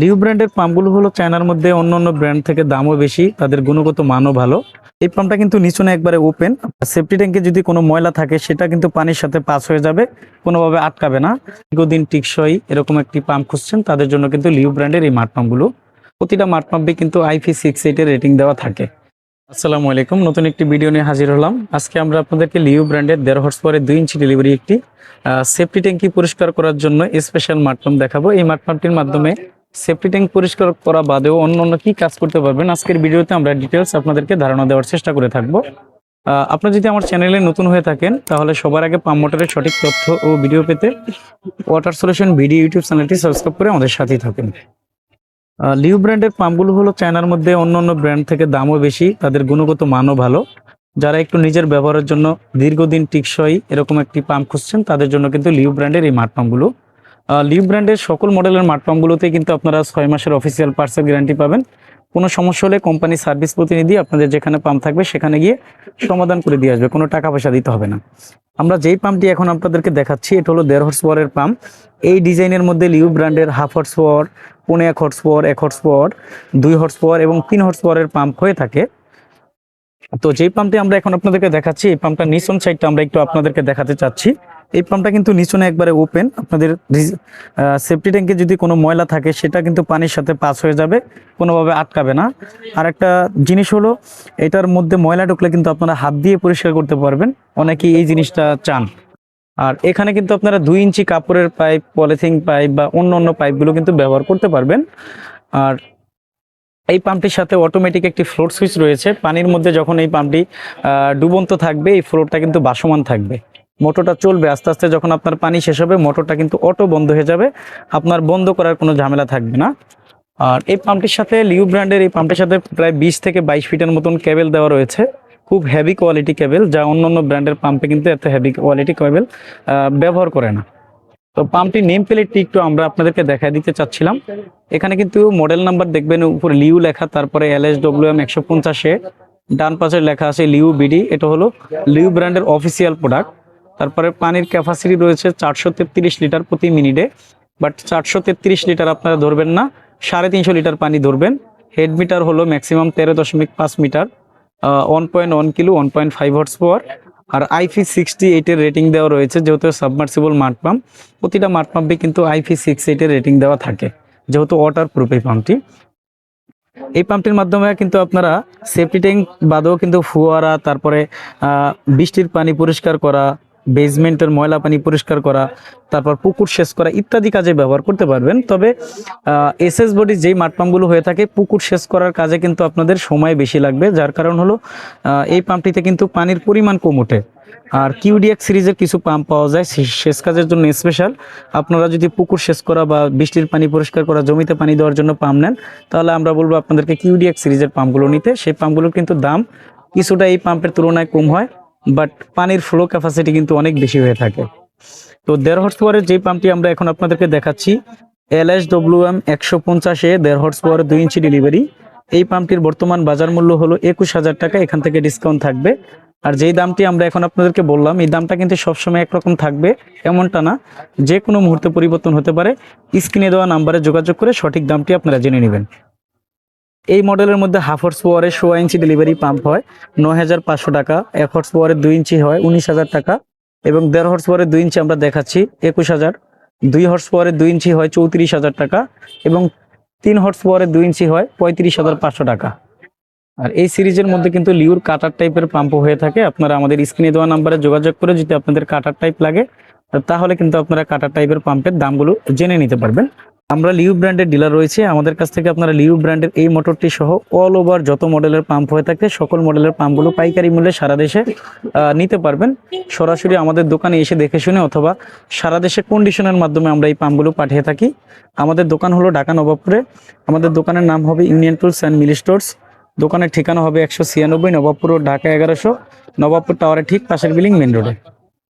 Liu ব্র্যান্ডের পাম্পগুলো হলো চায়নার মধ্যে অন্য অন্য ব্র্যান্ড থেকে দামও বেশি, তাদের গুণগত মানও ভালো। এই পাম্পটা কিন্তু নিচনে একবারে ওপেন সেফটি ট্যাঙ্কে যদি কোনো ময়লা থাকে, সেটা কিন্তু পানির সাথে পাস হয়ে যাবে, কোনোভাবে আটকাবে না। দীর্ঘদিন টিকসই এরকম একটি পাম্প খুঁজছেন, তাদের জন্য কিন্তু লিউ ব্র্যান্ডের এই মাঠ পাম্পগুলো। প্রতিটা মাঠ পাম্পে কিন্তু আইপি সিক্স এইটের রেটিং দেওয়া থাকে। আসসালামু আলাইকুম, নতুন একটি ভিডিও নিয়ে হাজির হলাম। আজকে আমরা আপনাদেরকে লিউ ব্র্যান্ডের দেড় হর্স পরে দুই ইঞ্চি ডেলিভারি একটি সেফটি ট্যাঙ্কি পরিষ্কার করার জন্য স্পেশাল মাঠ পাম্প দেখাবো। এই মাঠ পাম্পটির মাধ্যমে সেফটি ট্যাঙ্ক পরিষ্কার করা বাদেও অন্য অন্য কি কাজ করতে পারবেন, আজকের ভিডিওতে আমরা ডিটেলস আপনাদেরকে ধারণা দেওয়ার চেষ্টা করে থাকব। আপনারা যদি আমার চ্যানেলে নতুন হয়ে থাকেন, তাহলে সবার আগে পাম্প মোটরের সঠিক তথ্য ও ভিডিও পেতে ওয়াটার সলিউশন ভিডিও ইউটিউব চ্যানেলটি সাবস্ক্রাইব করে আমাদের সাথেই থাকেন। লিউ ব্র্যান্ডের পাম্পগুলো হলো চায়নার মধ্যে অন্য অন্য ব্র্যান্ড থেকে দামও বেশি, তাদের গুণগত মানও ভালো। যারা একটু নিজের ব্যবহারের জন্য দীর্ঘদিন টিকসই এরকম একটি পাম্প খুঁজছেন, তাদের জন্য কিন্তু লিউ ব্র্যান্ডের এই মাঠ পাম্পগুলো লিউ ব্র্যান্ডের সকল মডেলের মাঠ পাম্পগুলোতে কিন্তু আপনারা ছয় মাসের অফিসিয়াল পার্সেল গ্যারান্টি পাবেন। কোনো সমস্যা হলে কোম্পানি সার্ভিস প্রতিনিধি আপনাদের যেখানে পাম্প থাকবে সেখানে গিয়ে সমাধান করে দিয়ে আসবে, কোনো টাকা পয়সা দিতে হবে না। আমরা যেই পাম্পটি এখন আপনাদেরকে দেখাচ্ছি, এটা হলো দেড় হর্স পাওয়ারের পাম্প এই ডিজাইনের মধ্যে লিউ ব্র্যান্ডের হাফ হর্স পাওয়ার পৌনে এক হর্স পাওয়ার এক হর্স পাওয়ার দুই হর্স পাওয়ার এবং তিন হর্স পাওয়ারের পাম্প হয়ে থাকে। তো যেই পাম্পটি আমরা এখন আপনাদেরকে দেখাচ্ছি, এই পাম্পটা নিচন সাইডটা আমরা একটু আপনাদেরকে দেখাতে চাচ্ছি। এই পাম্পটা কিন্তু নিচনে একবারে ওপেন আপনাদের সেফটি ট্যাঙ্কে যদি কোনো ময়লা থাকে, সেটা কিন্তু পানির সাথে পাস হয়ে যাবে, কোনোভাবে আটকাবে না। আর একটা জিনিস হলো, এটার মধ্যে ময়লা ঢুকলে কিন্তু আপনারা হাত দিয়ে পরিষ্কার করতে পারবেন। অনেকেই এই জিনিসটা চান। আর এখানে কিন্তু আপনারা দুই ইঞ্চি কাপড়ের পাইপ পলিথিন পাইপ বা অন্য অন্য পাইপগুলো কিন্তু ব্যবহার করতে পারবেন। আর এই পাম্পটির সাথে অটোমেটিক একটি ফ্লোর সুইচ রয়েছে। পানির মধ্যে যখন এই পাম্পটি ডুবন্ত থাকবে, এই ফ্লোরটা কিন্তু বাসমান থাকবে। মোটরটা চলবে, আস্তে আস্তে যখন আপনার পানি শেষ হবে, মোটরটা কিন্তু অটো বন্ধ হয়ে যাবে। আপনার বন্ধ করার কোনো ঝামেলা থাকবে না। আর এই পাম্পটির সাথে লিউ ব্র্যান্ডের এই পাম্পটির সাথে প্রায় বিশ থেকে বাইশ ফিটের মতন কেবেল দেওয়া রয়েছে। খুব হেভি কোয়ালিটি কেবেল যা অন্য অন্য ব্র্যান্ডের পাম্পে কিন্তু এত হেভি কোয়ালিটি কেবেল ব্যবহার করে না। তো পাম্পটির নেম প্লেটটি একটু আমরা আপনাদেরকে দেখাই দিতে চাচ্ছিলাম। এখানে কিন্তু মডেল নাম্বার দেখবেন, উপরে লিউ লেখা, তারপরে এল এস ডব্লিউ এম একশো পঞ্চাশে ডান পাশে লেখা আছে লিউ বিডি, এটা হলো লিউ ব্র্যান্ডের অফিসিয়াল প্রোডাক্ট। তারপরে পানির ক্যাপাসিটি রয়েছে চারশো তেত্রিশ লিটার প্রতি মিনিটে। বাট চারশো তেত্রিশ লিটার আপনারা ধরবেন না, সাড়ে তিনশো লিটার পানি ধরবেন। হেড মিটার হলো ম্যাক্সিমাম তেরো দশমিক পাঁচ metre one point one kilo one point five horse power আর আইফি সিক্সটি এইটের রেটিং দেওয়া রয়েছে, যেহেতু সাবমার্সিবল মাঠ পাম্প প্রতিটা মাঠ পাম্পে কিন্তু আইফি সিক্স এইটের রেটিং দেওয়া থাকে, যেহেতু ওয়াটার প্রুফ এই পাম্পটি এই পাম্পটির মাধ্যমে কিন্তু আপনারা সেফটি ট্যাঙ্ক বাদেও কিন্তু ফুয়ারা, তারপরে বৃষ্টির পানি পরিষ্কার করা বেসমেন্টের ময়লা পানি পরিষ্কার করা, তারপর পুকুর সেচ করা ইত্যাদি কাজে ব্যবহার করতে পারবেন। তবে এসএস বডি যেই মাঠ পাম্পগুলো হয়ে থাকে, পুকুর সেচ করার কাজে কিন্তু আপনাদের সময় বেশি লাগবে, যার কারণ হলো এই পাম্পটিতে কিন্তু পানির পরিমাণ কম ওঠে। আর কিউডিএক্স সিরিজের কিছু পাম্প পাওয়া যায় সেচ কাজের জন্য স্পেশাল আপনারা যদি পুকুর সেচ করা বা বৃষ্টির পানি পরিষ্কার করা, জমিতে পানি দেওয়ার জন্য পাম্প নেন, তাহলে আমরা বলব আপনাদেরকে কিউডিএক্স সিরিজের পাম্পগুলো নিতে। সেই পাম্পগুলোর কিন্তু দাম কিছুটা এই পাম্পের তুলনায় কম হয়। বাট পানির ফ্লো ক্যাপাসিটি কিন্তু অনেক বেশি হয়ে থাকে। তো দেড় হর্স পাওয়ারের যে পাম্পটি আমরা এখন আপনাদেরকে দেখাচ্ছি এল এস ডব্লিউ এম একশো পঞ্চাশে দেড় হর্স পাওয়ারের দুই ইঞ্চি ডেলিভারি এই পাম্পটির বর্তমান বাজার মূল্য হলো একুশ হাজার টাকা, এখান থেকে ডিসকাউন্ট থাকবে। আর যেই দামটি আমরা এখন আপনাদেরকে বললাম, এই দামটা কিন্তু সবসময় একরকম থাকবে, এমনটা না। যে কোনো মুহূর্তে পরিবর্তন হতে পারে। স্ক্রিনে দেওয়া নাম্বারে যোগাযোগ করে সঠিক দামটি আপনারা জেনে নেবেন। এই মডেলের মধ্যে হাফ হর্স পাওয়ারের সোয়া ইঞ্চি ডেলিভারি পাম্প হয়, নয় হাজার পাঁচশো টাকা, এক হর্স পাওয়ারের দুই ইঞ্চি হয়, উনিশ হাজার টাকা এবং দেড় হর্স পাওয়ারের দুই ইঞ্চি আমরা দেখাচ্ছি, একুশ হাজার। দুই হর্স পাওয়ারের দুই ইঞ্চি হয় চৌত্রিশ হাজার টাকা এবং তিন হর্স পাওয়ারের দুই ইঞ্চি হয় পঁয়ত্রিশ হাজার পাঁচশো টাকা। আর এই সিরিজের মধ্যে কিন্তু লিউর কাটার টাইপের পাম্পও হয়ে থাকে, আপনারা আমাদের স্ক্রিনে দেওয়া নাম্বারে যোগাযোগ করে যদি আপনাদের কাটার টাইপ লাগে, তাহলে কিন্তু আপনারা কাটার টাইপের পাম্পের দামগুলো জেনে নিতে পারবেন। আমরা লিউ ব্র্যান্ডের ডিলার রয়েছে। আমাদের কাছ থেকে আপনারা লিউ ব্র্যান্ডের এই মোটরটি সহ অল ওভার যত মডেলের পাম্প হয়ে থাকে সকল মডেলের পাম্পগুলো পাইকারি মূল্যে সারা দেশে নিতে পারবেন। সরাসরি আমাদের দোকানে এসে দেখে শুনে অথবা সারা দেশে কন্ডিশনের মাধ্যমে আমরা এই পাম্পগুলো পাঠিয়ে থাকি। আমাদের দোকান হলো ঢাকা নবাবপুরে। আমাদের দোকানের নাম হবে ইউনিয়ন টুলস অ্যান্ড মিলি স্টোর্স দোকানের ঠিকানা হবে একশো ছিয়ানব্বই নবাবপুর রোড, ঢাকা এগারোশো। নবাবপুর টাওয়ারের ঠিক পাশের বিল্ডিং মেন রোডে